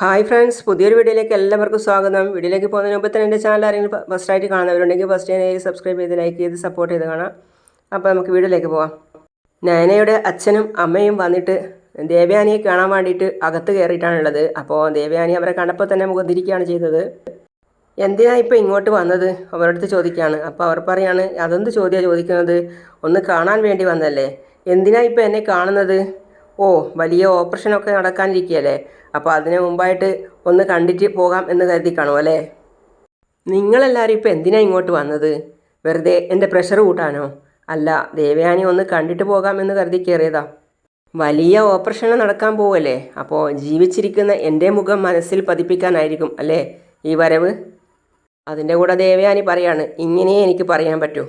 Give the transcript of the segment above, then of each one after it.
Hi friends പുതിയൊരു വീഡിയോയിലേക്ക് എല്ലാവർക്കും സ്വാഗതം. വീഡിയോയിലേക്ക് പോകുന്നതിന് മുമ്പ് തന്നെ എന്റെ ചാനൽ ആരെങ്കിലും ഫസ്റ്റ് ആയിട്ട് കാണുന്നവരുണ്ടെങ്കിൽ ഫസ്റ്റ് ഞാൻ സബ്സ്ക്രൈബ് ചെയ്ത് ലൈക്ക് ചെയ്ത് സപ്പോർട്ട് ചെയ്ത് കാണാം. അപ്പോൾ നമുക്ക് വീഡിയോയിലേക്ക് പോവാം. നയനയുടെ അച്ഛനും അമ്മയും വന്നിട്ട് ദേവയാനിയെ കാണാൻ വേണ്ടിയിട്ട് അകത്ത് കയറിയിട്ടാണുള്ളത്. അപ്പോൾ ദേവയാനി അവരെ കണ്ടപ്പോൾ തന്നെ മുഖത്തിരിക്കുകയാണ് ചെയ്തത്. എന്തിനാ ഇപ്പോൾ ഇങ്ങോട്ട് വന്നത്? അവരടുത്ത് ചോദിക്കുകയാണ്. അപ്പോൾ അവർ പറയാണ് അതെന്ത് ചോദ്യമാണ് ചോദിക്കുന്നത്? ഒന്ന് കാണാൻ വേണ്ടി വന്നല്ലേ എന്തിനാ ഇപ്പോൾ എന്നെ കാണുന്നത്? ഓ വലിയ ഓപ്പറേഷനൊക്കെ നടക്കാനിരിക്കുകയല്ലേ അപ്പോൾ അതിന് മുമ്പായിട്ട് ഒന്ന് കണ്ടിട്ട് പോകാം എന്ന് കരുതി കാണും അല്ലേ? നിങ്ങളെല്ലാവരും ഇപ്പോൾ എന്തിനാണ് ഇങ്ങോട്ട് വന്നത്? വെറുതെ എന്റെ പ്രഷർ കൂട്ടാനോ? അല്ല ദേവയാനി ഒന്ന് കണ്ടിട്ട് പോകാം എന്ന് കരുതി കയറിയതാ വലിയ ഓപ്പറേഷൻ നടക്കാൻ പോവല്ലേ? അപ്പോൾ ജീവിച്ചിരിക്കുന്ന എന്റെ മുഖം മനസ്സിൽ പതിപ്പിക്കാനായിരിക്കും അല്ലേ ഈ വരവ്? അതിന്റെ കൂടെ ദേവയാനി പറയാണ് ഇങ്ങനെ എനിക്ക് പറയാൻ പറ്റൂ.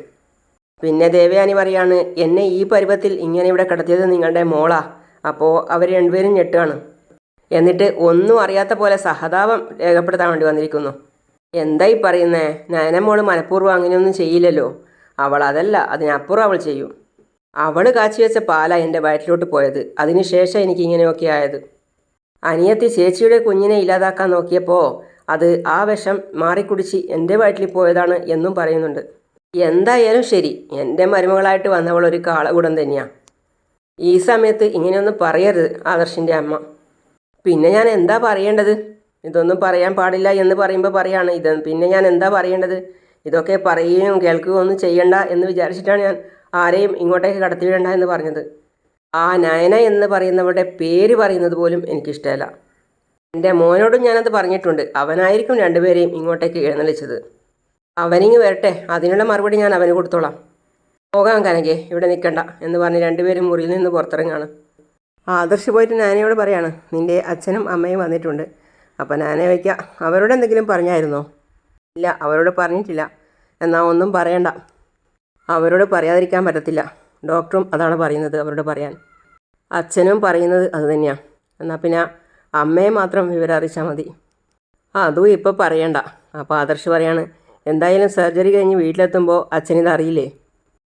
പിന്നെ ദേവയാനി പറയാണ് എന്നെ ഈ പരുവത്തിൽ ഇങ്ങനെ ഇവിടെ കിടത്തിയത് നിങ്ങളുടെ മോളാ. അപ്പോൾ അവർ രണ്ടുപേരും ഞെട്ടുകയാണ് എന്നിട്ട് ഒന്നും അറിയാത്ത പോലെ സഹതാപം രേഖപ്പെടുത്താൻ വേണ്ടി വന്നിരിക്കുന്നു. എന്തായി പറയുന്നേ? നയനമോൾ മനഃപൂർവം അങ്ങനെയൊന്നും ചെയ്യില്ലല്ലോ. അവൾ അതല്ല അതിനപ്പുറം അവൾ ചെയ്യും. അവൾ കാച്ചിവെച്ച പാലാണ് എന്റെ വയറ്റിലോട്ട് പോയത്. അതിനുശേഷം എനിക്ക് ഇങ്ങനെയൊക്കെ ആയത്. അനിയത്തി ചേച്ചിയുടെ കുഞ്ഞിനെ ഇല്ലാതാക്കാൻ നോക്കിയപ്പോൾ അത് ആ വിഷം മാറിക്കുടിച്ച് എന്റെ വയറ്റിൽ പോയതാണ് എന്നും പറയുന്നുണ്ട്. എന്തായാലും ശരി എന്റെ മരുമകളായിട്ട് വന്നവൾ ഒരു കാളകൂടം തന്നെയാണ് ഈ സമയത്ത് ഇങ്ങനെയൊന്നും പറയരുത് ആദർശിന്റെ അമ്മ. പിന്നെ ഞാൻ എന്താ പറയേണ്ടത്? ഇതൊന്നും പറയാൻ പാടില്ല എന്ന് പറയുമ്പോൾ പറയാണ്. ഇത് പിന്നെ ഞാൻ എന്താ പറയേണ്ടത്? ഇതൊക്കെ പറയുകയും കേൾക്കുകയും ഒന്നും ചെയ്യണ്ട എന്ന് വിചാരിച്ചിട്ടാണ് ഞാൻ ആരെയും ഇങ്ങോട്ടേക്ക് കടത്തിവിടണ്ട എന്ന് പറഞ്ഞത്. ആ നയന എന്ന് പറയുന്നവരുടെ പേര് പറയുന്നത് പോലും എനിക്കിഷ്ടമല്ല. എന്റെ മോനോടും ഞാനത് പറഞ്ഞിട്ടുണ്ട്. അവനായിരിക്കും രണ്ടുപേരെയും ഇങ്ങോട്ടേക്ക് എഴുന്നള്ളിച്ചത്. അവനിങ്ങ് വരട്ടെ. അതിനുള്ള മറുപടി ഞാൻ അവന് കൊടുത്തോളാം. പോകാം കനകെ ഇവിടെ നിൽക്കണ്ട എന്ന് പറഞ്ഞ് രണ്ടുപേരും മുറിയിൽ നിന്ന് പുറത്തിറങ്ങാണ്. ആദർശ് പോയിട്ട് നാനയോട് പറയാണ് നിന്റെ അച്ഛനും അമ്മയും വന്നിട്ടുണ്ട്. അപ്പോൾ നാനെ വയ്ക്കുക അവരോട് എന്തെങ്കിലും പറഞ്ഞായിരുന്നോ? ഇല്ല അവരോട് പറഞ്ഞിട്ടില്ല. എന്നാൽ ഒന്നും പറയണ്ട. അവരോട് പറയാതിരിക്കാൻ പറ്റത്തില്ല. ഡോക്ടറും അതാണ് പറയുന്നത് അവരോട് പറയാൻ. അച്ഛനും പറയുന്നത് അത് തന്നെയാണ് എന്നാൽ പിന്നെ അമ്മയെ മാത്രം വിവരം അറിയിച്ചാൽ മതി അതും ഇപ്പോൾ പറയണ്ട. അപ്പോൾ ആദർശ് പറയാണ് എന്തായാലും സർജറി കഴിഞ്ഞ് വീട്ടിലെത്തുമ്പോൾ അച്ഛനിത് അറിയില്ലേ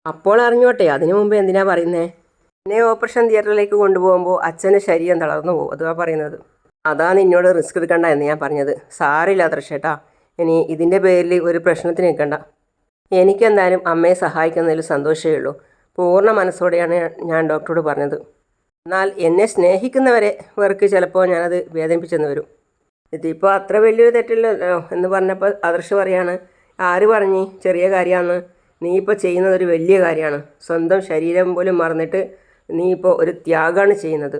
അപ്പോൾ അറിഞ്ഞോട്ടെ അതിനു മുമ്പ് എന്തിനാ പറയുന്നേ? എന്നെ ഓപ്പറേഷൻ തിയേറ്ററിലേക്ക് കൊണ്ടുപോകുമ്പോൾ അച്ഛന് ശരീരം തളർന്നു പോകും. അതുവാ പറയുന്നത്. അതാണ് നിന്നോട് റിസ്ക് എടുക്കണ്ട എന്ന് ഞാൻ പറഞ്ഞത്. സാറില്ല ആദർശേട്ടാ ഇനി ഇതിന്റെ പേരിൽ ഒരു പ്രശ്നത്തിന് നിൽക്കണ്ട. എനിക്കെന്തായാലും അമ്മയെ സഹായിക്കുന്നതിൽ സന്തോഷമേ ഉള്ളൂ. പൂർണ മനസ്സോടെയാണ് ഞാൻ ഡോക്ടറോട് പറഞ്ഞത്. എന്നാൽ എന്നെ സ്നേഹിക്കുന്നവരെ വർക്ക് ചിലപ്പോൾ ഞാനത് വേദനിപ്പിച്ചെന്ന് വരും. ഇതിപ്പോൾ അത്ര വലിയൊരു തെറ്റില്ലല്ലോ എന്ന് പറഞ്ഞപ്പോൾ ആദർശ് പറയാണ് ആര് പറഞ്ഞ്? ചെറിയ കാര്യമാണ് നീ ഇപ്പോൾ ചെയ്യുന്നത് ഒരു വലിയ കാര്യമാണ്. സ്വന്തം ശരീരം പോലും മറന്നിട്ട് നീ ഇപ്പോൾ ഒരു ത്യാഗമാണ് ചെയ്യുന്നത്.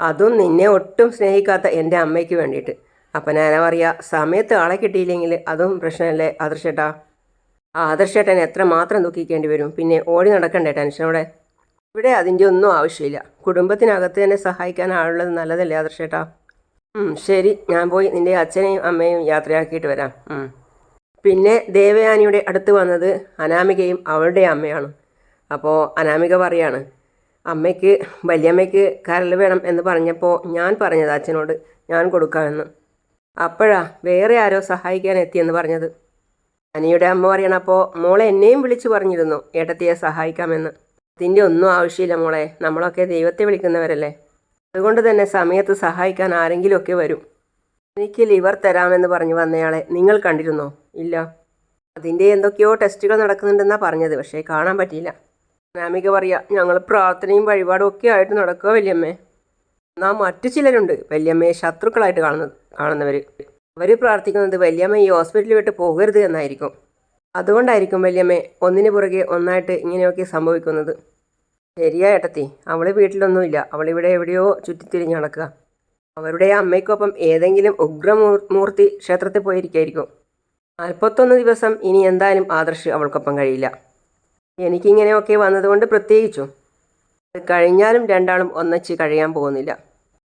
അതും നിന്നെ ഒട്ടും സ്നേഹിക്കാത്ത എന്റെ അമ്മയ്ക്ക് വേണ്ടിയിട്ട്. അപ്പം ഞാൻ പറയുക സമയത്ത് ആളെ കിട്ടിയില്ലെങ്കിൽ അതും പ്രശ്നമല്ലേ ആദർശേട്ടാ? ആദർശേട്ടൻ എത്ര മാത്രം ദുഃഖിക്കേണ്ടി വരും. പിന്നെ ഓടി നടക്കണ്ടേ ടെൻഷനോടെ? ഇവിടെ അതിന്റെ ഒന്നും ആവശ്യമില്ല. കുടുംബത്തിനകത്ത് തന്നെ സഹായിക്കാൻ ആളുള്ളത് നല്ലതല്ലേ ആദർശേട്ടാ? ശരി. ഞാൻ പോയി നിന്റെ അച്ഛനെയും അമ്മയും യാത്രയാക്കിയിട്ട് വരാം. പിന്നെ ദേവയാനിയുടെ അടുത്ത് വന്നത് അനാമികയും അവളുടെ അമ്മയാണ്. അപ്പോൾ അനാമിക പറയാണ് അമ്മയ്ക്ക് വല്യമ്മയ്ക്ക് കരൽ വേണം എന്ന് പറഞ്ഞപ്പോൾ ഞാൻ പറഞ്ഞത് അച്ഛനോട് ഞാൻ കൊടുക്കാമെന്ന്. അപ്പോഴാ വേറെ ആരോ സഹായിക്കാൻ എത്തിയെന്ന് പറഞ്ഞത്. അനിയുടെ അമ്മ പറയണം അപ്പോൾ മോളെ എന്നെയും വിളിച്ചു പറഞ്ഞിരുന്നു ഏട്ടത്തിയെ സഹായിക്കാമെന്ന്. അതിന്റെ ഒന്നും ആവശ്യമില്ല മോളെ നമ്മളൊക്കെ ദൈവത്തെ വിളിക്കുന്നവരല്ലേ. അതുകൊണ്ട് തന്നെ സമയത്ത് സഹായിക്കാൻ ആരെങ്കിലുമൊക്കെ വരും. എനിക്ക് ലിവർ തരാമെന്ന് പറഞ്ഞു വന്നയാളെ നിങ്ങൾ കണ്ടിരുന്നോ? ഇല്ല. അതിന്റെ എന്തൊക്കെയോ ടെസ്റ്റുകൾ നടക്കുന്നുണ്ടെന്നാണ് പറഞ്ഞത്. പക്ഷേ കാണാൻ പറ്റിയില്ല. അനാമിക പറയാ ഞങ്ങൾ പ്രാർത്ഥനയും വഴിപാടും ഒക്കെ ആയിട്ട് നടക്കുക വല്യമ്മേ. എന്നാൽ മറ്റു ചിലരുണ്ട്. വല്യമ്മയെ ശത്രുക്കളായിട്ട് കാണുന്ന കാണുന്നവർ അവർ പ്രാർത്ഥിക്കുന്നത് വല്യമ്മ ഈ ഹോസ്പിറ്റലിൽ വിട്ട് പോകരുത് എന്നായിരിക്കും. അതുകൊണ്ടായിരിക്കും വല്യമ്മ ഒന്നിന് പുറകെ ഒന്നായിട്ട് ഇങ്ങനെയൊക്കെ സംഭവിക്കുന്നത്. ശരിയാ ഏട്ടത്തി. അവൾ വീട്ടിലൊന്നുമില്ല. അവളിവിടെ എവിടെയോ ചുറ്റിത്തിരിഞ്ഞ് നടക്കുക. അവരുടെ അമ്മയ്ക്കൊപ്പം ഏതെങ്കിലും ഉഗ്രമൂർത്തി ക്ഷേത്രത്തിൽ പോയിരിക്കായിരിക്കും. നാൽപ്പത്തൊന്ന് ദിവസം ഇനി എന്തായാലും ആദർശ് അവൾക്കൊപ്പം കഴിയില്ല. എനിക്കിങ്ങനെയൊക്കെ വന്നതുകൊണ്ട് പ്രത്യേകിച്ചും. അത് കഴിഞ്ഞാലും രണ്ടാളും ഒന്നിച്ച് കഴിയാൻ പോകുന്നില്ല.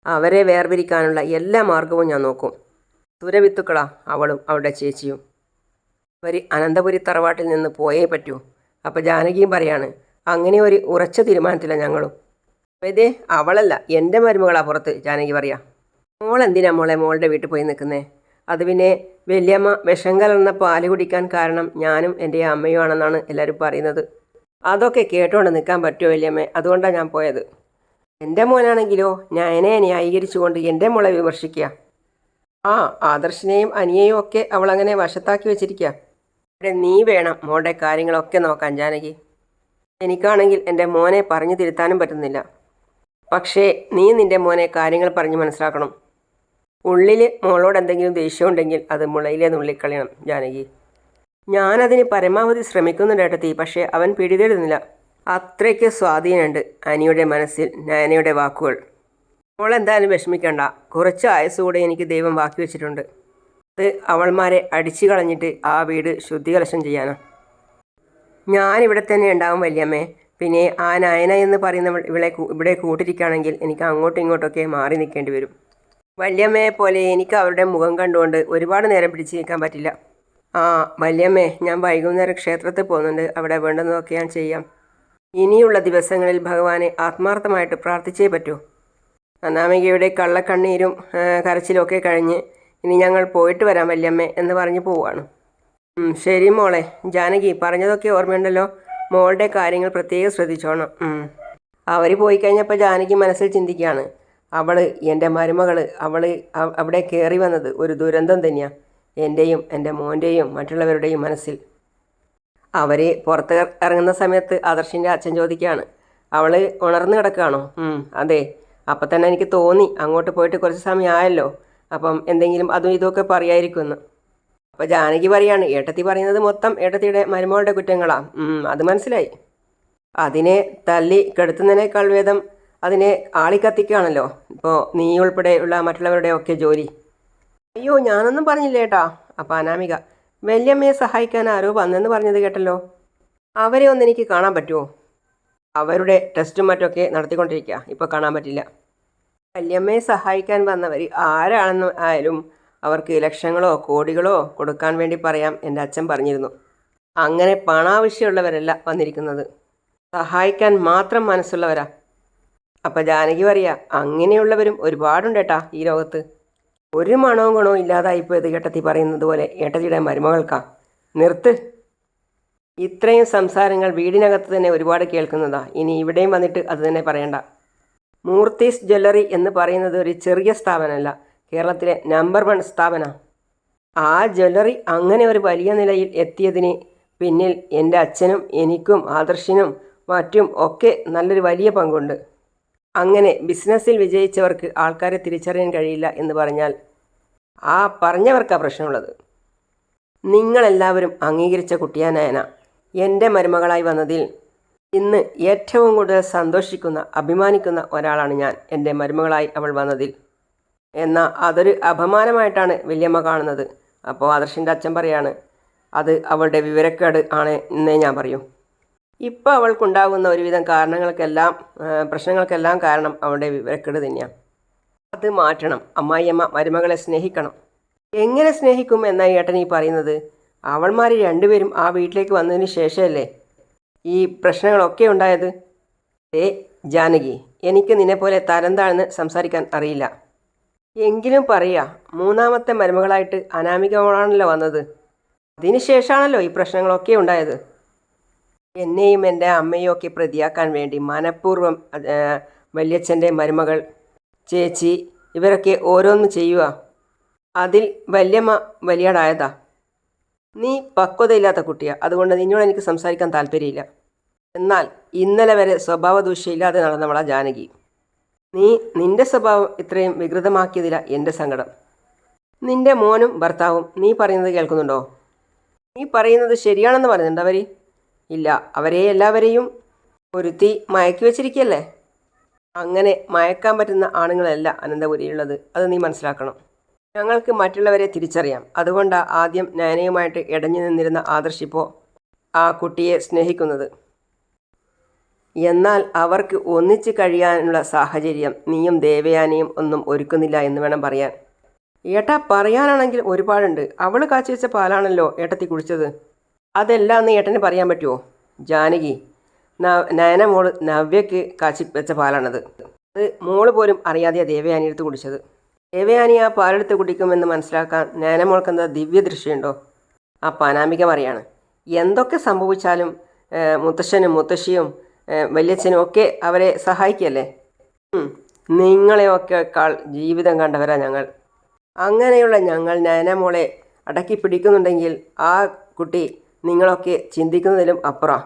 അവരെ വേർപിരിക്കാനുള്ള എല്ലാ മാർഗവും ഞാൻ നോക്കും. സുരവിത്തുക്കളാ അവളും അവളുടെ ചേച്ചിയും. അവർ അനന്തപുരി തറവാട്ടിൽ നിന്ന് പോയേ പറ്റൂ. അപ്പോൾ ജാനകിയും പറയാണ് അങ്ങനെ ഒരു ഉറച്ച തീരുമാനത്തില്ല ഞങ്ങളും. അപ്പോൾ ഇതേ അവളല്ല എന്റെ മരുമകളാ പുറത്ത് ജാനകി പറയാ. മോൾ എന്തിനാ മോളെ മോളുടെ വീട്ടിൽ പോയി നിൽക്കുന്നേ? അത് പിന്നെ വലിയമ്മ വിഷം കലർന്ന പാൽ കുടിക്കാൻ കാരണം ഞാനും എന്റെ അമ്മയുമാണെന്നാണ് എല്ലാവരും പറയുന്നത്. അതൊക്കെ കേട്ടോണ്ട് നിൽക്കാൻ പറ്റുമോ വലിയമ്മ? അതുകൊണ്ടാണ് ഞാൻ പോയത്. എന്റെ മോനാണെങ്കിലോ എന്നെ ന്യായീകരിച്ചുകൊണ്ട് എന്റെ മോളെ വിമർശിക്കുക ആ ആദർശിനെയും അനിയെയും ഒക്കെ അവൾ അങ്ങനെ വശത്താക്കി വെച്ചിരിക്കുക അവിടെ നീ വേണം മോളുടെ കാര്യങ്ങളൊക്കെ നോക്കാൻ ജാനകി. എനിക്കാണെങ്കിൽ എന്റെ മോനെ പറഞ്ഞു തിരുത്താനും പറ്റുന്നില്ല. പക്ഷേ നീ നിന്റെ മോനെ കാര്യങ്ങൾ പറഞ്ഞ് മനസ്സിലാക്കണം. ഉള്ളിൽ മോളോട് എന്തെങ്കിലും ദേഷ്യമുണ്ടെങ്കിൽ അത് മുളയിലെ നുള്ളിക്കളയണം ജാനകി. ഞാനതിന് പരമാവധി ശ്രമിക്കുന്നുണ്ട് പക്ഷേ അവൻ പിടിതേടുന്നില്ല അത്രയ്ക്ക് സ്വാധീനമുണ്ട് അനിയുടെ മനസ്സിൽ നയനയുടെ വാക്കുകൾ. മോൾ എന്തായാലും വിഷമിക്കണ്ട. കുറച്ച് ആയുസ് എനിക്ക് ദൈവം ബാക്കി വെച്ചിട്ടുണ്ട്. അത് അവൾമാരെ അടിച്ചു കളഞ്ഞിട്ട് ആ വീട് ശുദ്ധികലശം ചെയ്യാനാ. ഞാനിവിടെ തന്നെ ഉണ്ടാവും വല്യമ്മേ. പിന്നെ ആ നയന എന്ന് പറയുന്നവൾ ഇവളെ ഇവിടെ കൂട്ടിരിക്കുകയാണെങ്കിൽ എനിക്ക് അങ്ങോട്ടും ഇങ്ങോട്ടൊക്കെ മാറി നിൽക്കേണ്ടി വരും. വല്യമ്മയെ പോലെ എനിക്ക് അവരുടെ മുഖം കണ്ടുകൊണ്ട് ഒരുപാട് നേരം പിടിച്ചു നിൽക്കാൻ പറ്റില്ല. ആ വല്യമ്മേ ഞാൻ വൈകുന്നേരം ക്ഷേത്രത്തിൽ പോകുന്നുണ്ട്. അവിടെ വേണ്ടുന്നതൊക്കെ ഞാൻ ചെയ്യാം. ഇനിയുള്ള ദിവസങ്ങളിൽ ഭഗവാനെ ആത്മാർത്ഥമായിട്ട് പ്രാർത്ഥിച്ചേ പറ്റൂ. അനാമികയുടെ കള്ളക്കണ്ണീരും കരച്ചിലുമൊക്കെ കഴിഞ്ഞ് ഇനി ഞങ്ങൾ പോയിട്ട് വരാം വല്യമ്മേ എന്ന് പറഞ്ഞ് പോവാണ് ശരി മോളെ. ജാനകി പറഞ്ഞതൊക്കെ ഓർമ്മയുണ്ടല്ലോ. മോളുടെ കാര്യങ്ങൾ പ്രത്യേകം ശ്രദ്ധിച്ചോണം. അവർ പോയി കഴിഞ്ഞപ്പോൾ ജാനകി മനസ്സിൽ ചിന്തിക്കുകയാണ്. അവൾ എന്റെ മരുമകൾ അവൾ അവിടെ കയറി വന്നത് ഒരു ദുരന്തം തന്നെയാണ് എന്റെയും എന്റെ മോന്റെയും മറ്റുള്ളവരുടെയും മനസ്സിൽ. അവരെ പുറത്ത് ഇറങ്ങുന്ന സമയത്ത് ആദർശിന്റെ അച്ഛൻ ചോദിക്കുകയാണ് അവൾ ഉണർന്നു കിടക്കുകയാണോ? അതെ. അപ്പം തന്നെ എനിക്ക് തോന്നി അങ്ങോട്ട് പോയിട്ട് കുറച്ച് സമയം ആയല്ലോ അപ്പം എന്തെങ്കിലും അതും ഇതുമൊക്കെ പറയായിരിക്കുമെന്ന്. അപ്പോൾ ജാനകി പറയാണ് ഏട്ടത്തി പറയുന്നത് മൊത്തം ഏട്ടത്തിയുടെ മരുമകളുടെ കുറ്റങ്ങളാണ് അത് മനസ്സിലായി. അതിനെ തല്ലി കെടുത്തുന്നതിനേക്കാൾ ഭേദം അതിനെ ആളിക്കത്തിക്കുകയാണല്ലോ. ഇപ്പോൾ നീ ഉൾപ്പെടെയുള്ള മറ്റുള്ളവരുടെ ഒക്കെ ജോലി. അയ്യോ ഞാനൊന്നും പറഞ്ഞില്ല കേട്ടാ അപ്പം അനാമിക വല്യമ്മയെ സഹായിക്കാൻ ആരോ വന്നെന്ന് പറഞ്ഞത് കേട്ടല്ലോ. അവരെ ഒന്ന് എനിക്ക് കാണാൻ പറ്റുമോ അവരുടെ ടെസ്റ്റും മറ്റൊക്കെ നടത്തിക്കൊണ്ടിരിക്കുക ഇപ്പോൾ കാണാൻ പറ്റില്ല. വല്യമ്മയെ സഹായിക്കാൻ വന്നവർ ആരാണെന്ന് ആയാലും അവർക്ക് ലക്ഷങ്ങളോ കോടികളോ കൊടുക്കാൻ വേണ്ടി പറയാം എന്റെ അച്ഛൻ പറഞ്ഞിരുന്നു. അങ്ങനെ പണാവശ്യമുള്ളവരല്ല വന്നിരിക്കുന്നത്. സഹായിക്കാൻ മാത്രം മനസ്സുള്ളവരാ. അപ്പം ജാനകി പറയാ അങ്ങനെയുള്ളവരും ഒരുപാടുണ്ട് കേട്ടാ ഈ ലോകത്ത്. ഒരു മണവും ഗുണവും ഇല്ലാതായിപ്പോയത് ഏട്ടത്തി പറയുന്നത് പോലെ ഏട്ടത്തിയുടെ മരുമകൾക്കാ. നിർത്ത്. ഇത്രയും സംസാരങ്ങൾ വീടിനകത്ത് തന്നെ ഒരുപാട് കേൾക്കുന്നതാ. ഇനി ഇവിടെയും വന്നിട്ട് അത് തന്നെ പറയണ്ട. മൂർത്തീസ് ജ്വല്ലറി എന്ന് പറയുന്നത് ഒരു ചെറിയ സ്ഥാപനമല്ല കേരളത്തിലെ നമ്പർ വൺ സ്ഥാപന. ആ ജ്വല്ലറി അങ്ങനെ ഒരു വലിയ നിലയിൽ എത്തിയതിന് പിന്നിൽ എന്റെ അച്ഛനും എനിക്കും ആദർശിനും മറ്റും ഒക്കെ നല്ലൊരു വലിയ പങ്കുണ്ട്. അങ്ങനെ ബിസിനസ്സിൽ വിജയിച്ചവർക്ക് ആൾക്കാരെ തിരിച്ചറിയാൻ കഴിയില്ല എന്ന് പറഞ്ഞാൽ ആ പറഞ്ഞവർക്കാ പ്രശ്നമുള്ളത്. നിങ്ങളെല്ലാവരും അംഗീകരിച്ച കുട്ടിയാനായന. എന്റെ മരുമകളായി വന്നതിൽ ഇന്ന് ഏറ്റവും കൂടുതൽ സന്തോഷിക്കുന്ന അഭിമാനിക്കുന്ന ഒരാളാണ് ഞാൻ എന്റെ മരുമകളായി അവൾ വന്നതിൽ. എന്നാൽ അതൊരു അപമാനമായിട്ടാണ് വല്യമ്മ കാണുന്നത്. അപ്പോൾ ആദർശിന്റെ അച്ഛൻ പറയാണ് അത് അവളുടെ വിവരക്കേട് ആണ് എന്നേ ഞാൻ പറയൂ. ഇപ്പോൾ അവൾക്കുണ്ടാകുന്ന ഒരുവിധം കാരണങ്ങൾക്കെല്ലാം പ്രശ്നങ്ങൾക്കെല്ലാം കാരണം അവളുടെ വിവരക്കേട് തന്നെയാണ് അത് മാറ്റണം. അമ്മായിയമ്മ മരുമകളെ സ്നേഹിക്കണം. എങ്ങനെ സ്നേഹിക്കും എന്നായി ഏട്ടൻ ഈ പറയുന്നത്? അവൾമാർ രണ്ടുപേരും ആ വീട്ടിലേക്ക് വന്നതിന് ശേഷമല്ലേ ഈ പ്രശ്നങ്ങളൊക്കെ ഉണ്ടായത്? ഏ ജാനകി എനിക്ക് നിന്നെപ്പോലെ തരം സംസാരിക്കാൻ അറിയില്ല. എങ്കിലും പറയാ മൂന്നാമത്തെ മരുമകളായിട്ട് അനാമികമാണല്ലോ വന്നത്. അതിനുശേഷമാണല്ലോ ഈ പ്രശ്നങ്ങളൊക്കെ ഉണ്ടായത്. എന്നെയും എന്റെ അമ്മയും ഒക്കെ പ്രതിയാക്കാൻ വേണ്ടി മനഃപൂർവം വല്യച്ഛന്റെ മരുമകൾ ചേച്ചി ഇവരൊക്കെ ഓരോന്ന് ചെയ്യുക. അതിൽ വല്യമ്മ വലിയടായതാ. നീ പക്വതയില്ലാത്ത കുട്ടിയാ. അതുകൊണ്ട് നിന്നോട് എനിക്ക് സംസാരിക്കാൻ താല്പര്യമില്ല. എന്നാൽ ഇന്നലെ വരെ സ്വഭാവ ദൂഷ്യയില്ലാതെ നടന്നവളാ ജാനകി. നീ നിന്റെ സ്വഭാവം ഇത്രയും വികൃതമാക്കിയതില്ല എന്റെ സങ്കടം. നിന്റെ മോനും ഭർത്താവും നീ പറയുന്നത് കേൾക്കുന്നുണ്ടോ? നീ പറയുന്നത് ശരിയാണെന്ന് പറയുന്നുണ്ട് അവർ ഇല്ല അവരെ എല്ലാവരെയും ഒരുത്തി മയക്കി വെച്ചിരിക്കുകയല്ലേ അങ്ങനെ മയക്കാൻ പറ്റുന്ന ആണുങ്ങളല്ല അനന്തപുരിയുള്ളത് അത് നീ മനസ്സിലാക്കണം. ഞങ്ങൾക്ക് മറ്റുള്ളവരെ തിരിച്ചറിയാം. അതുകൊണ്ടാണ് ആദ്യം നയനയുമായിട്ട് ഇടഞ്ഞു നിന്നിരുന്ന ആദർശിപ്പോൾ ആ കുട്ടിയെ സ്നേഹിക്കുന്നത്. എന്നാൽ അവർക്ക് ഒന്നിച്ചു കഴിയാനുള്ള സാഹചര്യം നീയും ദേവയാനിയും ഒന്നും ഒരുക്കുന്നില്ല എന്ന് വേണം പറയാൻ. ഏട്ടാ പറയാനാണെങ്കിൽ ഒരുപാടുണ്ട്. അവൾ കാച്ചി വെച്ച പാലാണല്ലോ ഏട്ടത്തി കുടിച്ചത്. അതെല്ലാം ഒന്ന് ഏട്ടന് പറയാൻ പറ്റുമോ ജാനകി നയന മോൾ നവ്യക്ക് കാച്ചി വെച്ച പാലാണത്. അത് മോൾ പോലും അറിയാതെ ദേവയാനി എടുത്ത് കുടിച്ചത്. ദേവയാനി ആ പാലെടുത്ത് കുടിക്കുമെന്ന് മനസ്സിലാക്കാൻ നയന മോൾക്ക് എന്താ ദിവ്യ ദൃശ്യമുണ്ടോ ആ പനാമിക പറയാണ്. എന്തൊക്കെ സംഭവിച്ചാലും മുത്തശ്ശനും മുത്തശ്ശിയും വല്യച്ഛനും ഒക്കെ അവരെ സഹായിക്കല്ലേ? നിങ്ങളെയൊക്കെക്കാൾ ജീവിതം കണ്ടവരാ ഞങ്ങൾ. അങ്ങനെയുള്ള ഞങ്ങൾ നയന മോളെ അടക്കി പിടിക്കുന്നുണ്ടെങ്കിൽ ആ കുട്ടി നിങ്ങളൊക്കെ ചിന്തിക്കുന്നതിലും അപ്പുറം.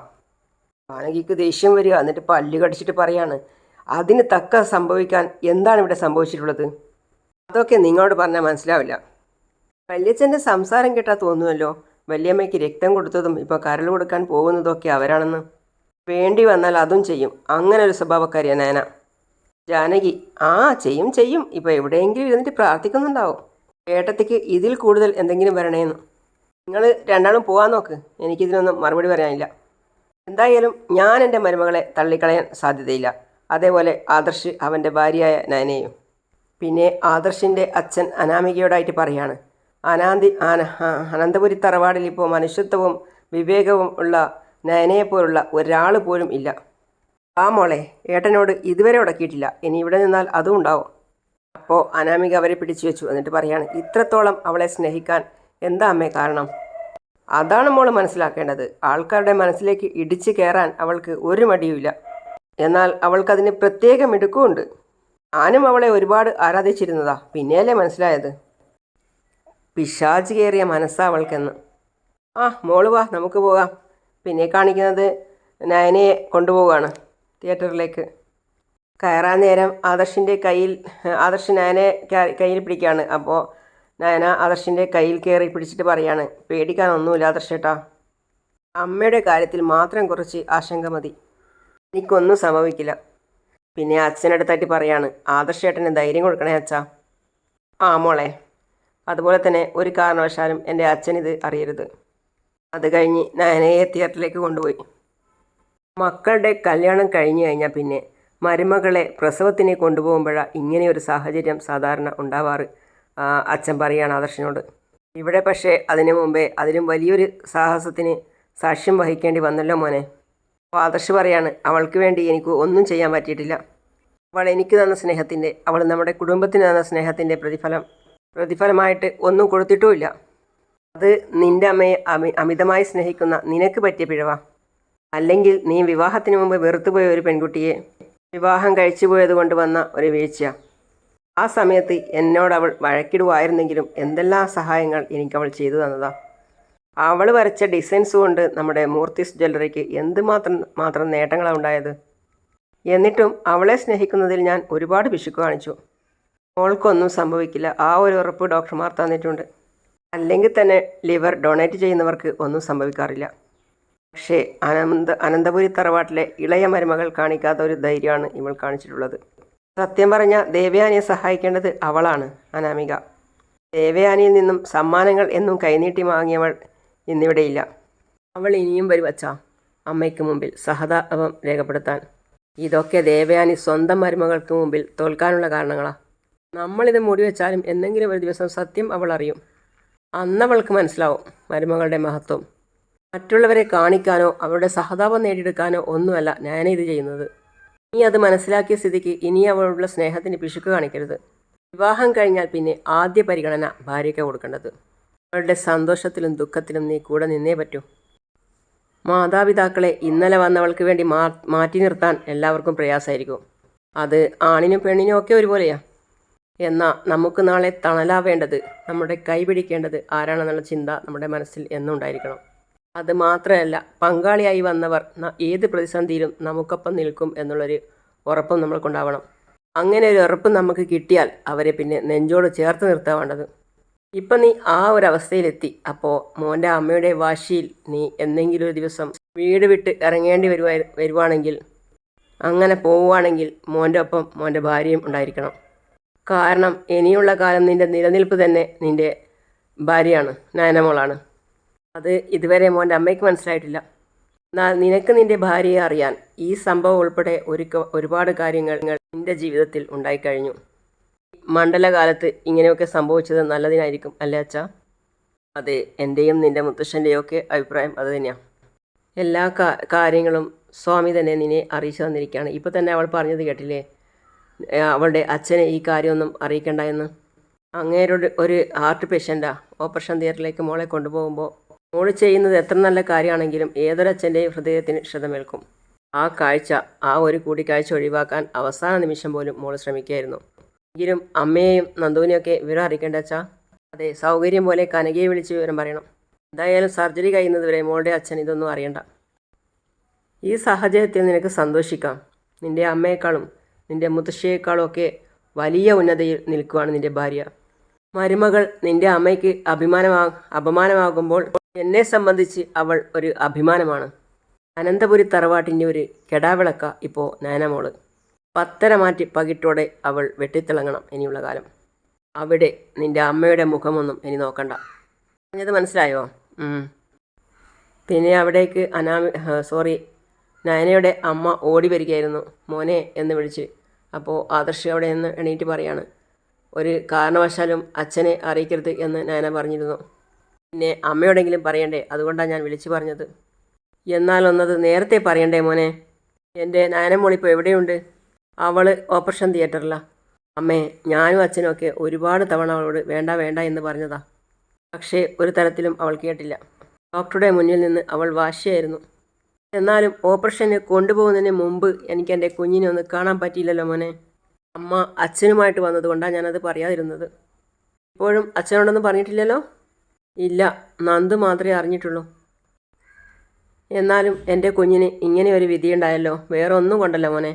വാനകിക്ക് ദേഷ്യം വരിക എന്നിട്ട് പല്ല് കടിച്ചിട്ട് പറയാണ് അതിന് തക്ക സംഭവിക്കാൻ എന്താണ് ഇവിടെ സംഭവിച്ചിട്ടുള്ളത്? അതൊക്കെ നിങ്ങളോട് പറഞ്ഞാൽ മനസ്സിലാവില്ല. വല്യച്ഛന്റെ സംസാരം കേട്ടാൽ തോന്നുമല്ലോ വല്യമ്മയ്ക്ക് രക്തം കൊടുത്തതും ഇപ്പോൾ കരൾ കൊടുക്കാൻ പോകുന്നതൊക്കെ അവരാണെന്ന്. വേണ്ടി വന്നാൽ അതും ചെയ്യും. അങ്ങനെ ഒരു സ്വഭാവക്കാരിയാണ് നയന. ജാനകി ആ ചെയ്യും ചെയ്യും. ഇപ്പോൾ എവിടെയെങ്കിലും ഇരുന്നിട്ട് പ്രാർത്ഥിക്കുന്നുണ്ടാവും. ഏട്ടത്തിക്ക് ഇതിൽ കൂടുതൽ എന്തെങ്കിലും വരണേന്ന്. നിങ്ങൾ രണ്ടാളും പോകാൻ നോക്ക്. എനിക്കിതിനൊന്നും മറുപടി പറയാനില്ല. എന്തായാലും ഞാൻ എന്റെ മരുമകളെ തള്ളിക്കളയാൻ സാധ്യതയില്ല. അതേപോലെ ആദർശ് അവന്റെ ഭാര്യയായ നയനയും പിന്നെ ആദർശിന്റെ അച്ഛൻ അനാമികയോടായിട്ട് പറയാണ്. അനാന്തി അനന്തപുരി തറവാടിൽ ഇപ്പോൾ മനുഷ്യത്വവും വിവേകവും ഉള്ള നയനയെപ്പോലുള്ള ഒരാൾ പോലും ഇല്ല. ആ മോളെ ഏട്ടനോട് ഇതുവരെ ഉടക്കിയിട്ടില്ല. ഇനി ഇവിടെ നിന്നാൽ അതും ഉണ്ടാവും. അപ്പോൾ അനാമിക അവരെ പിടിച്ചു വെച്ചു. എന്നിട്ട് പറയാണ് ഇത്രത്തോളം അവളെ സ്നേഹിക്കാൻ എന്താ അമ്മേ കാരണം? അതാണ് മോൾ മനസ്സിലാക്കേണ്ടത്. ആൾക്കാരുടെ മനസ്സിലേക്ക് ഇടിച്ചു കയറാൻ അവൾക്ക് ഒരു മടിയുമില്ല. എന്നാൽ അവൾക്കതിന് പ്രത്യേക മിടുക്കുമുണ്ട്. ആനും അവളെ ഒരുപാട് ആരാധിച്ചിരുന്നതാ. പിന്നെയല്ലേ മനസ്സിലായത്? പിശാജ് കയറിയ മനസ്സാ അവൾക്കെന്ന്. ആ മോൾ വാ നമുക്ക് പോകാം. പിന്നെ കാണിക്കുന്നത് നയനയെ കൊണ്ടുപോവുകയാണ് തിയേറ്ററിലേക്ക്. കയറാൻ നേരം ആദർശിന്റെ കയ്യിൽ ആദർശ് നയനെ കയ്യിൽ പിടിക്കുകയാണ്. അപ്പോൾ നയന ആദർശിന്റെ കയ്യിൽ കയറി പിടിച്ചിട്ട് പറയാണ് പേടിക്കാനൊന്നുമില്ല ആദർശേട്ടാ അമ്മയുടെ കാര്യത്തിൽ മാത്രം കുറച്ച് ആശങ്ക മതി. എനിക്കൊന്നും സംഭവിക്കില്ല. പിന്നെ അച്ഛനടുത്തായിട്ട് പറയാണ് ആദർശേട്ടന് ധൈര്യം കൊടുക്കണേ അച്ഛാ. ആ മോളെ അതുപോലെ തന്നെ ഒരു കാരണവശാലും എന്റെ അച്ഛനിത് അറിയരുത്. അത് കഴിഞ്ഞ് നയനയെ തിയേറ്ററിലേക്ക് കൊണ്ടുപോയി. മക്കളുടെ കല്യാണം കഴിഞ്ഞു കഴിഞ്ഞാൽ പിന്നെ മരുമകളെ പ്രസവത്തിന് കൊണ്ടുപോകുമ്പോഴാണ് ഇങ്ങനെയൊരു സാഹചര്യം സാധാരണ ഉണ്ടാവാറ്. അച്ഛൻ പറയുകയാണ് ആദർശനോട്. ഇവിടെ പക്ഷേ അതിനു മുമ്പേ അതിലും വലിയൊരു സാഹസത്തിന് സാക്ഷ്യം വഹിക്കേണ്ടി വന്നല്ലോ മോനെ. അപ്പോൾ ആദർശ് പറയാണ് അവൾക്ക് വേണ്ടി എനിക്ക് ഒന്നും ചെയ്യാൻ പറ്റിയിട്ടില്ല. അവൾ എനിക്ക് തന്ന സ്നേഹത്തിന്റെ അവൾ നമ്മുടെ കുടുംബത്തിന് തന്ന സ്നേഹത്തിന്റെ പ്രതിഫലം പ്രതിഫലമായിട്ട് ഒന്നും കൊടുത്തിട്ടുമില്ല. അത് നിന്റെ അമ്മയെ അമി അമിതമായി സ്നേഹിക്കുന്ന നിനക്ക് പറ്റിയ പിഴവാ. അല്ലെങ്കിൽ നീ വിവാഹത്തിന് മുമ്പ് വെറുത്തുപോയ ഒരു പെൺകുട്ടിയെ വിവാഹം കഴിച്ചു പോയത് കൊണ്ട് വന്ന ഒരു വീഴ്ച ആ സമയത്ത് എന്നോട് അവൾ വഴക്കിടുവായിരുന്നെങ്കിലും എന്തെല്ലാം സഹായങ്ങൾ എനിക്ക് അവൾ ചെയ്തു തന്നതാ. അവൾ വരച്ച ഡിസൈൻസ് കൊണ്ട് നമ്മുടെ മൂർത്തിസ് ജ്വല്ലറിക്ക് എന്തുമാത്രം മാത്രം നേട്ടങ്ങളാണ് ഉണ്ടായത്? എന്നിട്ടും അവളെ സ്നേഹിക്കുന്നതിൽ ഞാൻ ഒരുപാട് പിശുക്ക് കാണിച്ചു. മോൾക്കൊന്നും സംഭവിക്കില്ല. ആ ഒരു ഉറപ്പ് ഡോക്ടർമാർ തന്നിട്ടുണ്ട്. അല്ലെങ്കിൽ തന്നെ ലിവർ ഡൊണേറ്റ് ചെയ്യുന്നവർക്ക് ഒന്നും സംഭവിക്കാറില്ല. പക്ഷേ അനന്ത അനന്തപുരി തറവാട്ടിലെ ഇളയ മരുമകൾ കാണിക്കാത്ത ഒരു ധൈര്യമാണ് ഇവൾ കാണിച്ചിട്ടുള്ളത്. സത്യം പറഞ്ഞ ദേവയാനിയെ സഹായിക്കേണ്ടത് അവളാണ് അനാമിക. ദേവയാനിയിൽ നിന്നും സമ്മാനങ്ങൾ എന്നും കൈനീട്ടി വാങ്ങിയവൾ ഇന്നിവിടെയില്ല. അവൾ ഇനിയും വരും വച്ചാ അമ്മയ്ക്ക് മുമ്പിൽ സഹതാപം രേഖപ്പെടുത്താൻ. ഇതൊക്കെ ദേവയാനി സ്വന്തം മരുമകൾക്ക് മുമ്പിൽ തോൽക്കാനുള്ള കാരണങ്ങളാ. നമ്മളിത് മൂടി വെച്ചാലും എന്തെങ്കിലും ഒരു ദിവസം സത്യം അവൾ അറിയും. അന്നവൾക്ക് മനസ്സിലാവും മരുമകളുടെ മഹത്വം. മറ്റുള്ളവരെ കാണിക്കാനോ അവരുടെ സഹതാപം നേടിയെടുക്കാനോ ഒന്നുമല്ല ഞാനിത് ചെയ്യുന്നത്. നീ അത് മനസ്സിലാക്കിയ സ്ഥിതിക്ക് ഇനി അവളോടുള്ള സ്നേഹത്തിന് പിശുക്ക് കാണിക്കരുത്. വിവാഹം കഴിഞ്ഞാൽ പിന്നെ ആദ്യ പരിഗണന ഭാര്യയ്ക്ക് കൊടുക്കേണ്ടത്. അവളുടെ സന്തോഷത്തിലും ദുഃഖത്തിലും നീ കൂടെ നിന്നേ പറ്റൂ. മാതാപിതാക്കളെ ഇന്നലെ വന്നവൾക്ക് വേണ്ടി മാ മാറ്റി നിർത്താൻ എല്ലാവർക്കും പ്രയാസമായിരിക്കും അത് ആണിനും പെണ്ണിനും ഒക്കെ ഒരുപോലെയാ. എന്നാൽ നമുക്ക് നാളെ തണലാവേണ്ടത് നമ്മുടെ കൈപിടിക്കേണ്ടത് ആരാണെന്നുള്ള ചിന്ത നമ്മുടെ മനസ്സിൽ എന്നും ഉണ്ടായിരിക്കണം അത് മാത്രമല്ല പങ്കാളിയായി വന്നവർ ഏത് പ്രതിസന്ധിയിലും നമുക്കൊപ്പം നിൽക്കും എന്നുള്ളൊരു ഉറപ്പും നമ്മൾക്കുണ്ടാവണം. അങ്ങനെ ഒരു ഉറപ്പ് നമുക്ക് കിട്ടിയാൽ അവരെ പിന്നെ നെഞ്ചോട് ചേർത്ത് നിർത്താൻ വേണ്ടത്. ഇപ്പം നീ ആ ഒരു അവസ്ഥയിലെത്തി. അപ്പോൾ മോന്റെ അമ്മയുടെ വാശിയിൽ നീ എന്തെങ്കിലും ഒരു ദിവസം വീട് വിട്ട് ഇറങ്ങേണ്ടി വരുവാ വരുവാണെങ്കിൽ അങ്ങനെ പോവുകയാണെങ്കിൽ മോന്റെ ഒപ്പം മോന്റെ ഭാര്യയും ഉണ്ടായിരിക്കണം. കാരണം ഇനിയുള്ള കാലം നിന്റെ നിലനിൽപ്പ് തന്നെ നിന്റെ ഭാര്യയാണ് നയനമോളാണ്. അത് ഇതുവരെ മോന്റെ അമ്മയ്ക്ക് മനസ്സിലായിട്ടില്ല. എന്നാൽ നിനക്ക് നിന്റെ ഭാര്യയെ അറിയാൻ ഈ സംഭവം ഉൾപ്പെടെ ഒരു ഒരുപാട് കാര്യങ്ങൾ നിന്റെ ജീവിതത്തിൽ ഉണ്ടായിക്കഴിഞ്ഞു. മണ്ഡലകാലത്ത് ഇങ്ങനെയൊക്കെ സംഭവിച്ചത് നല്ലതിനായിരിക്കും അല്ലേ അച്ഛാ? അതെ എന്റെയും നിന്റെ മുത്തശ്ശന്റെയും ഒക്കെ അഭിപ്രായം അത് തന്നെയാണ് എല്ലാ കാര്യങ്ങളും സ്വാമി തന്നെ നിന്നെ അറിയിച്ചു തന്നിരിക്കുകയാണ്. ഇപ്പോൾ തന്നെ അവൾ പറഞ്ഞത് കേട്ടില്ലേ? അവളുടെ അച്ഛനെ ഈ കാര്യമൊന്നും അറിയിക്കണ്ട എന്ന്. അങ്ങേരോട് ഒരു ഹാർട്ട് പേഷ്യന്റാ ഓപ്പറേഷൻ തിയേറ്ററിലേക്ക് മോളെ കൊണ്ടുപോകുമ്പോൾ മോൾ ചെയ്യുന്നത് എത്ര നല്ല കാര്യമാണെങ്കിലും ഏതൊരച്ഛന്റെയും ഹൃദയത്തിന് ക്ഷതമേൽക്കും. ആ കാഴ്ച ആ ഒരു കൂടിക്കാഴ്ച ഒഴിവാക്കാൻ അവസാന നിമിഷം പോലും മോൾ ശ്രമിക്കുകയായിരുന്നു. എങ്കിലും അമ്മയെയും നന്ദുവിനെയൊക്കെ വിവരം അറിയിക്കേണ്ട അച്ഛാ. അതെ സൗകര്യം പോലെ കനകയെ വിളിച്ച് വിവരം പറയണം. എന്തായാലും സർജറി കഴിയുന്നത് വരെ മോളുടെ അച്ഛൻ ഇതൊന്നും അറിയണ്ട. ഈ സാഹചര്യത്തിൽ നിനക്ക് സന്തോഷിക്കാം. നിന്റെ അമ്മയെക്കാളും നിന്റെ മുത്തശ്ശിയേക്കാളും ഒക്കെ വലിയ ഉന്നതയിൽ നിൽക്കുവാണ് നിന്റെ ഭാര്യ. മരുമകൾ നിന്റെ അമ്മയ്ക്ക് അഭിമാനമാ അപമാനമാകുമ്പോൾ എന്നെ സംബന്ധിച്ച് അവൾ ഒരു അഭിമാനമാണ്. അനന്തപുരി തറവാട്ടിന്റെ ഒരു കെടാവിളക്ക ഇപ്പോൾ നാനമോൾ. പത്തര മാറ്റി പകിട്ടോടെ അവൾ വെട്ടിത്തിളങ്ങണം ഇനിയുള്ള കാലം. അവിടെ നിന്റെ അമ്മയുടെ മുഖമൊന്നും ഇനി നോക്കണ്ട. പറഞ്ഞത് മനസ്സിലായോ? പിന്നെ അവിടേക്ക് അനാമി സോറി നയനയുടെ അമ്മ ഓടി വരികയായിരുന്നു. മോനെ എന്ന് വിളിച്ച്. അപ്പോൾ ആദർശ് അവിടെ നിന്ന് എണീറ്റ് പറയാണ്. ഒരു കാരണവശാലും അച്ഛനെ അറിയിക്കരുത് എന്ന് നയന പറഞ്ഞിരുന്നു. പിന്നെ അമ്മയോടെങ്കിലും പറയണ്ടേ? അതുകൊണ്ടാണ് ഞാൻ വിളിച്ചു പറഞ്ഞത്. എന്നാലൊന്നത് നേരത്തെ പറയണ്ടേ മോനെ? എന്റെ നയനമോളിപ്പോൾ എവിടെയുണ്ട്? അവൾ ഓപ്പറേഷൻ തിയേറ്ററിലാണ് അമ്മേ ഞാനും അച്ഛനും ഒക്കെ ഒരുപാട് തവണ അവളോട് വേണ്ട വേണ്ട എന്ന് പറഞ്ഞതാ. പക്ഷേ ഒരു തരത്തിലും അവൾ കേട്ടില്ല. ഡോക്ടറുടെ മുന്നിൽ നിന്ന് അവൾ വാശിയായിരുന്നു. എന്നാലും ഓപ്പറേഷന് കൊണ്ടുപോകുന്നതിന് മുമ്പ് എനിക്ക് എന്റെ കുഞ്ഞിനെ ഒന്ന് കാണാൻ പറ്റിയില്ലല്ലോ മോനെ. അമ്മ അച്ഛനുമായിട്ട് വന്നതുകൊണ്ടാണ് ഞാനത് പറയാതിരുന്നത്. ഇപ്പോഴും അച്ഛനോടൊന്നും പറഞ്ഞിട്ടില്ലല്ലോ? ഇല്ല നന്ദു മാത്രമേ അറിഞ്ഞിട്ടുള്ളൂ. എന്നാലും എന്റെ കുഞ്ഞിന് ഇങ്ങനെ ഒരു വിധിയുണ്ടായല്ലോ വേറെ ഒന്നും കൊണ്ടല്ല മോനെ.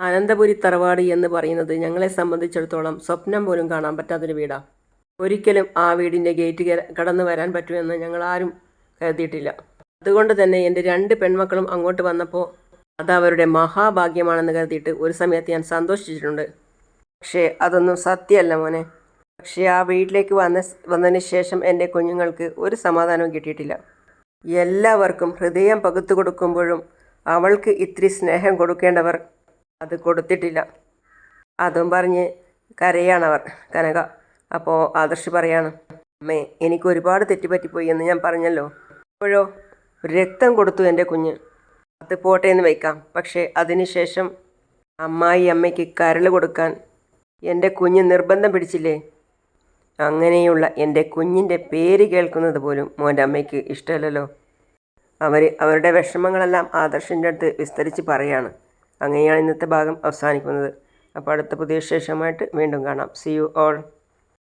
അനന്തപുരി തറവാട് എന്ന് പറയുന്നത് ഞങ്ങളെ സംബന്ധിച്ചിടത്തോളം സ്വപ്നം പോലും കാണാൻ പറ്റാത്തൊരു വീടാണ് ഒരിക്കലും ആ വീടിന്റെ ഗേറ്റ് കടന്നു വരാൻ പറ്റുമെന്ന് ഞങ്ങൾ ആരും കരുതിയിട്ടില്ല. അതുകൊണ്ട് തന്നെ എന്റെ രണ്ട് പെൺമക്കളും അങ്ങോട്ട് വന്നപ്പോൾ അത് അവരുടെ മഹാഭാഗ്യമാണെന്ന് കരുതിയിട്ട് ഒരു സമയത്ത് ഞാൻ സന്തോഷിച്ചിട്ടുണ്ട്. പക്ഷേ അതൊന്നും സത്യമല്ല മോനെ. പക്ഷേ ആ വീട്ടിലേക്ക് വന്ന വന്നതിന് ശേഷം എന്റെ കുഞ്ഞുങ്ങൾക്ക് ഒരു സമാധാനവും കിട്ടിയിട്ടില്ല. എല്ലാവർക്കും ഹൃദയം പകുത്തു കൊടുക്കുമ്പോഴും അവൾക്ക് ഇത്തിരി സ്നേഹം കൊടുക്കേണ്ടവർ അത് കൊടുത്തിട്ടില്ല. അതും പറഞ്ഞ് കരയാണവർ. കനക അപ്പോൾ ആദർശ് പറയാണ് അമ്മേ എനിക്ക് ഒരുപാട് തെറ്റുപറ്റിപ്പോയി എന്ന് ഞാൻ പറഞ്ഞല്ലോ. അപ്പോഴോ രക്തം കൊടുത്തു എന്റെ കുഞ്ഞ്. അത് പോട്ടെ എന്ന് വയ്ക്കാം. പക്ഷേ അതിനുശേഷം അമ്മായി അമ്മയ്ക്ക് കരൾ കൊടുക്കാൻ എന്റെ കുഞ്ഞ് നിർബന്ധം പിടിച്ചില്ലേ? അങ്ങനെയുള്ള എന്റെ കുഞ്ഞിന്റെ പേര് കേൾക്കുന്നത് പോലും മോന്റെ അമ്മയ്ക്ക് ഇഷ്ടമല്ലല്ലോ. അവർ അവരുടെ വിഷമങ്ങളെല്ലാം ആദർശിന്റെ അടുത്ത് വിസ്തരിച്ച് പറയാണ്. അങ്ങനെയാണ് ഇന്നത്തെ ഭാഗം അവസാനിക്കുന്നത്. അപ്പോൾ അടുത്ത പുതിയ വിശേഷമായിട്ട് വീണ്ടും കാണാം. C you all